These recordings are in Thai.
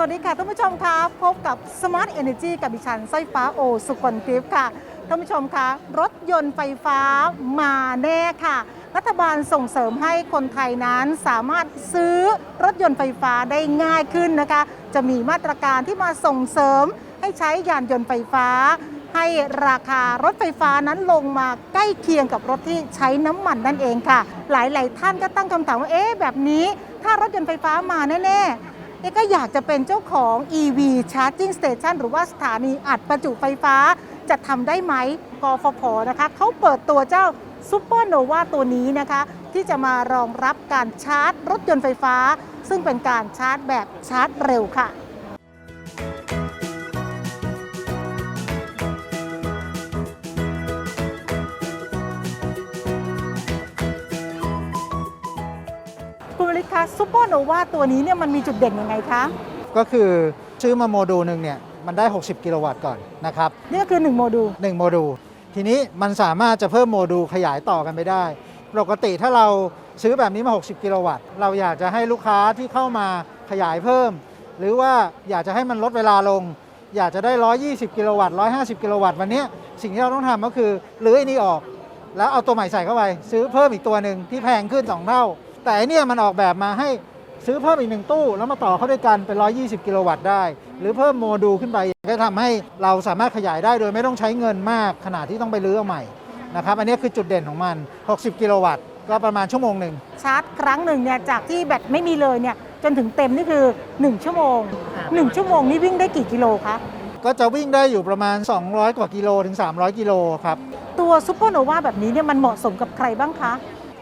วัสดีค่ะท่านผู้ชมคะพบกับ Smart Energy กับดิฉันสร้อยฟ้าโอสุกลทิพย์ค่ะท่านผู้ชมคะรถยนต์ไฟฟ้ามาแน่ค่ะ รัฐบาลส่งเสริมให้คนไทยนั้นสามารถซื้อรถยนต์ไฟฟ้าได้ง่ายขึ้นนะคะ จะมีมาตรการที่มาส่งเสริมให้ใช้ยานยนต์ไฟฟ้า ให้ราคารถไฟฟ้านั้นลงมาใกล้เคียงกับรถที่ใช้น้ำมันนั่นเองค่ะ หลาย ๆ ท่านก็ตั้งคำถามว่าเอ๊ะแบบนี้ ถ้ารถยนต์ไฟฟ้ามาแน่ ๆ เอ๊ก็อยากจะเป็นเจ้าของ EV Charging Station หรือว่าสถานีอัดประจุไฟฟ้าจะทำได้ไหมกฟผนะคะเขาเปิดตัวเจ้าซูเปอร์โนวาตัวนี้นะคะ ที่จะมารองรับการชาร์จรถยนต์ไฟฟ้า ซึ่งเป็นการชาร์จแบบชาร์จเร็วค่ะ คุณวริคะซูเปอร์โนวาตัวนี้เนี่ยมันมีจุดเด่นยังไงคะ ก็คือซื้อมาโมดูลหนึ่งเนี่ยมันได้ 60 กิโลวัตต์ก่อนนะครับ นี่ก็คือ 1 โมดูล 1 โมดูล ทีนี้มันสามารถจะเพิ่มโมดูลขยายต่อกันไปได้ ปกติถ้าเราซื้อแบบนี้มา 60 กิโลวัตต์ เราอยากจะให้ลูกค้าที่เข้ามาขยายเพิ่ม หรือว่าอยากจะให้มันลดเวลาลง อยากจะได้ 120 กิโลวัตต์ 150 กิโลวัตต์วันเนี้ยสิ่งที่เราต้องทำก็คือรื้อไอ้นี่ออก แล้วเอาตัวใหม่ใส่เข้าไป ซื้อเพิ่มอีกตัวหนึ่งที่แพงขึ้น 2 เท่า แต่อันเนี่ยมันออกแบบมาให้ซื้อเพิ่มอีกหนึ่งตู้ แล้วมาต่อเข้าด้วยกันเป็น 120 กิโลวัตต์ได้ หรือเพิ่มโมดูลขึ้นไปก็ทำให้เราสามารถขยายได้โดยไม่ต้องใช้เงินมากขนาดที่ต้องไปรื้อเอาใหม่นะครับอันนี้คือจุดเด่นของมัน 60 กิโลวัตต์ก็ประมาณชั่วโมงหนึ่งชาร์จครั้งหนึ่งเนี่ยจากที่แบตไม่มีเลยเนี่ยจนถึงเต็มนี่คือ 1 ชั่วโมง 1 ชั่วโมงนี่วิ่งได้กี่กิโลคะก็จะวิ่งได้อยู่ประมาณ 200 กว่ากิโลถึง 300 กิโลครับตัวซูเปอร์โนวาแบบนี้เนี่ยมันเหมาะสมกับใครบ้างคะ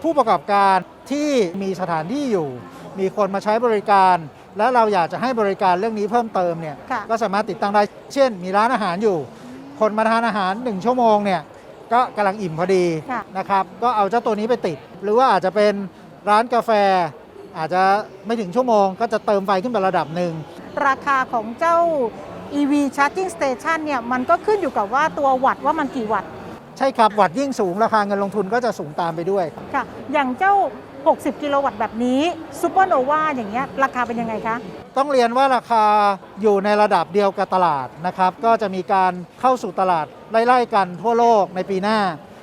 ผู้ประกอบการที่มีสถานที่อยู่ มีคนมาใช้บริการ และเราอยากจะให้บริการเรื่องนี้เพิ่มเติมเนี่ยค่ะ ก็สามารถติดตั้งได้เช่น มีร้านอาหารอยู่ คนมาทานอาหาร 1 ชั่วโมงเนี่ยก็กำลังอิ่มพอดีค่ะ นะครับก็เอาเจ้าตัวนี้ไปติด หรือว่าอาจจะเป็นร้านกาแฟ อาจจะไม่ถึงชั่วโมง ก็จะเติมไฟขึ้นไประดับหนึ่ง ราคาของเจ้า EV Charging Station เนี่ยมันก็ขึ้นอยู่กับว่าตัววัตต์ว่ามันกี่วัตต์ ใช่ครับวัดยิ่งสูงราคาเงินลงทุนก็จะสูงตามไปด้วย ค่ะ อย่างเจ้า 60 กิโลวัตต์แบบนี้ซูเปอร์โนวาอย่างเงี้ยราคาเป็นยังไงคะ ต้องเรียนว่าราคาอยู่ในระดับเดียวกับตลาดนะครับ ก็จะมีการเข้าสู่ตลาดไล่ๆกันทั่วโลกในปีหน้า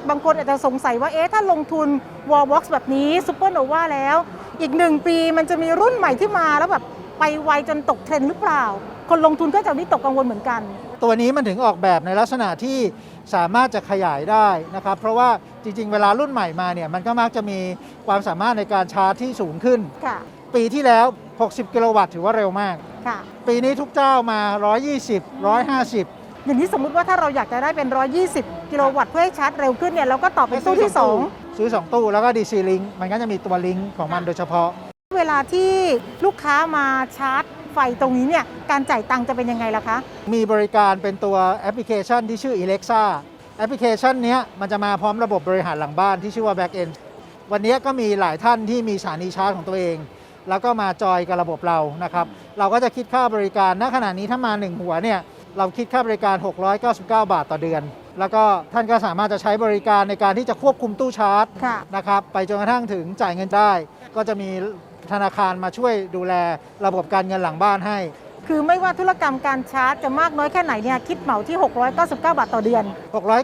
บางคนอาจจะสงสัยว่าเอ๊ะถ้าลงทุน Wallbox แบบนี้ซูเปอร์โนวาแล้ว อีกหนึ่งปีมันจะมีรุ่นใหม่ที่มาแล้วแบบไปไวจนตกเทรนด์หรือเปล่า คนลงทุนก็จะวิตกกังวลเหมือนกัน ตัวนี้มันถึงออกแบบในลักษณะที่สามารถจะขยายได้นะครับ เพราะว่าจริง ๆ เวลารุ่นใหม่มาเนี่ยมันก็มักจะมีความสามารถในการชาร์จที่สูงขึ้น ค่ะ ปีที่แล้ว 60 กิโลวัตต์ถือว่าเร็วมาก ค่ะ ปีนี้ทุกเจ้ามา 120 150 อย่างนี้สมมุติว่าถ้าเราอยากจะได้เป็น 120 กิโลวัตต์เพื่อให้ชาร์จเร็วขึ้นเนี่ยเราก็ต่อเป็นตู้ที่ ซื้อ 2 ตู้แล้วก็ DC Link มันก็จะมีตัวลิงก์ของมันโดยเฉพาะ 2 เวลาที่ลูกค้ามาชาร์จ ไฟตรงนี้เนี่ยการจ่ายตังค์จะเป็นยังไงล่ะคะ มีบริการเป็นตัวแอปพลิเคชันที่ชื่อ Alexa แอปพลิเคชันเนี้ยมันจะมาพร้อมระบบบริหารหลังบ้านที่ชื่อว่า Backend วันนี้ก็มีหลายท่านที่มีสถานีชาร์จของตัวเอง แล้วก็มาจอยกับระบบเรานะครับ เราก็จะคิดค่าบริการณขณะนี้ถ้ามา 1 หัวเนี่ยเราคิดค่าบริการ 699 บาทต่อเดือน แล้วก็ท่านก็สามารถจะใช้บริการในการที่จะควบคุมตู้ชาร์จค่ะนะครับ ไปจนกระทั่งถึงจ่ายเงินได้ ก็จะมี ธนาคารมาช่วยดูแลระบบการเงินหลังบ้านให้ คือไม่ว่าธุรกรรมการชาร์จจะมากน้อยแค่ไหนเนี่ยคิดเหมาที่ 699 บาทต่อเดือน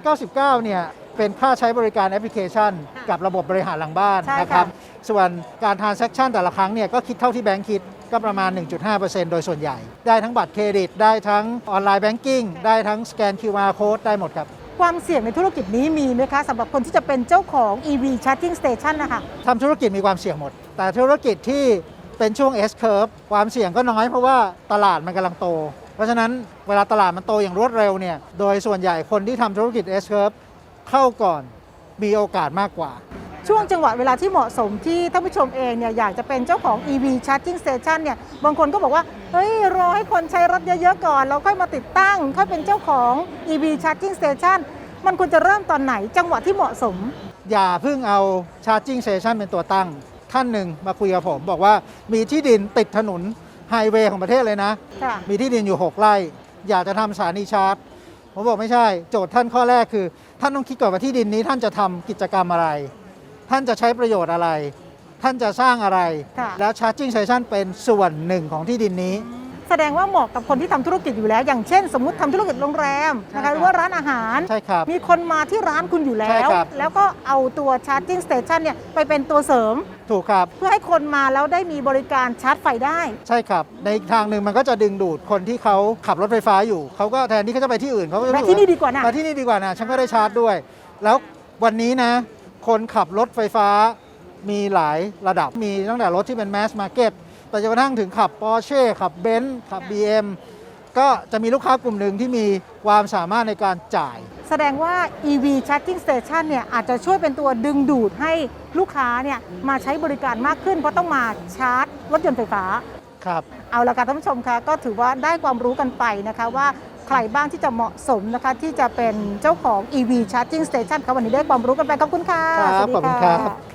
699 เนี่ยเป็นค่าใช้บริการแอปพลิเคชัน กับระบบบริหารหลังบ้านใช่ค่ะ นะครับ ส่วนการทานเซ็คชันแต่ละครั้งเนี่ยก็คิดเท่าที่แบงค์คิดก็ประมาณ 1.5%โดยส่วนใหญ่ ได้ทั้งบัตรเครดิต ได้ทั้งออนไลน์แบงกิ้งได้ทั้งสแกน QR Code ได้หมดครับ ความเสี่ยงในธุรกิจนี้มีไหมคะสำหรับคนที่จะเป็นเจ้าของ EV Charging Station นะคะทำธุรกิจมีความเสี่ยงหมด แต่ธุรกิจที่เป็นช่วง S curve ความเสี่ยงก็น้อยเพราะว่าตลาดมันกำลังโต เพราะฉะนั้นเวลาตลาดมันโตอย่างรวดเร็วเนี่ยโดยส่วนใหญ่คนที่ทำธุรกิจ S curve เข้าก่อนมีโอกาสมากกว่า ช่วงจังหวะเวลาที่เหมาะสมที่ท่านผู้ชมเองเนี่ยอยากจะเป็นเจ้าของ EV Charging Station เนี่ยบางคนก็บอกว่าเฮ้ยรอให้คนใช้รถเยอะๆก่อนแล้วค่อยมาติดตั้งค่อยเป็นเจ้าของ EV Charging Station มันควรจะเริ่มตอนไหนจังหวะที่เหมาะสม อย่าเพิ่งเอา charging station เป็นตัวตั้ง ท่านหนึ่งมาคุยกับผม บอกว่ามีที่ดินติดถนนไฮเวย์ของประเทศเลยนะ ค่ะ มีที่ดินอยู่ 6ไร่อยากจะทำสถานีชาร์จ ผมบอกไม่ใช่ โจทย์ท่านข้อแรกคือ ท่านต้องคิดก่อนว่าที่ดินนี้ท่านจะทำกิจกรรมอะไร ท่านจะใช้ประโยชน์อะไร ท่านจะสร้างอะไร ค่ะ แล้ว charging station เป็นส่วนหนึ่งของที่ดินนี้ไฟแสดงว่าเหมาะกับคนที่ทำธุรกิจอยู่แล้ว อย่างเช่น สมมุติทำธุรกิจโรงแรมนะใช่ครัคะบ หรือว่าร้านอาหาร ใช่ครับ มีคนมาที่ร้านคุณอยู่แล้ใช่ว ครับ แล้วก็เอาตัว charging station เนี่ยไปเป็นตัวเสริม ถูกครับ เพื่อให้คนมาแล้วได้มีบริการชาร์จไฟได้ ใช่ครับ ในอีกทางหนึ่งมันก็จะดึงดูดคนที่เขาขับรถไฟฟ้าอยู่ เขาก็แทนที่เขาจะไปที่อื่นเขาก็จะและรู้สึที่นี่ว่าดีกว่านะ มาที่นี่ดีกว่านะ ฉันก็ได้ชาร์จด้วย แล้ววันนี้นะ คนขับรถไฟฟ้ามีหลายระดับมีตั้งแต่รถที่เป็นแมสมาร์เก็ตแต่จนกระทั่งถึงขับปอร์เช่ขับเบนซ์ขับ BM ก็จะมีลูกค้ากลุ่มหนึ่งที่มีความสามารถในการจ่าย แสดงว่า EV charging station เนี่ยอาจจะช่วยเป็นตัวดึงดูดให้ลูกค้าเนี่ยมาใช้บริการมากขึ้น เพราะต้องมาชาร์จรถยนต์ไฟฟ้า ครับ เอาละค่ะท่านผู้ชมคะก็ถือว่าได้ความรู้กันไปนะคะว่า ใครบ้างที่จะเหมาะสมนะคะที่จะเป็นเจ้าของ EV charging station ครับวันนี้ได้ความรู้กันไปขอบคุณค่ะ ครับสวัสดี ขอบคุณครับ